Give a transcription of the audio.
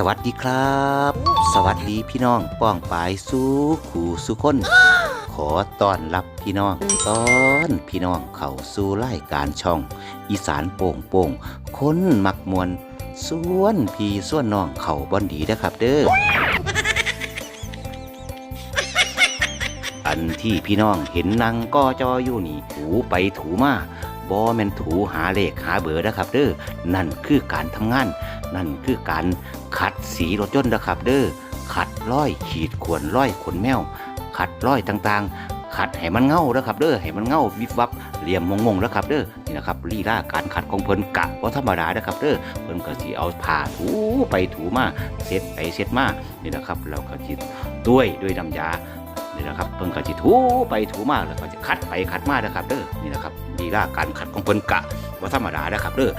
สวัสดีครับ สวัสดีพี่น้องป้องปายสู้ขู่สุคน ขอต้อนรับพี่น้องต้อนพี่น้องเข้าสู่รายการช่อง อีสานโป่งโป่งคนมักมวนส่วนพี่ส่วนน้องเข่าบอนดีนะครับเด้ออันที่พี่น้องเห็นนางก้อจออยู่นี่ถูไปถูมา บอแมนถูหาเลขหาเบอร์นะครับเด้อนั่นคือการทำงาน นั่นคือการขัดสีรถยนต์นะครับเด้อขัดร้อยขีดข่วนร้อยขนแมว ขัดร้อยต่างๆ ขัดให้มันเงานะครับเด้อให้มันเงาวิบวับเหลี่ยมมงๆนะครับเด้อนี่นะครับลีลาการขัดของเพิ่นกะว่าธรรมดานะครับเด้อเพิ่นก็สิเอาผ้าถูไปถูมาเช็ดไปเช็ดมานี่นะครับเราก็จิตด้วยด้วยน้ำยา นี่นะครับเพิ่นก็สิถูไปถูมาแล้วก็จะคัดไปคัดมานะครับเด้อนี่นะครับดีล่าการขัดของเพิ่นกะว่าธรรมดานะครับเด้อ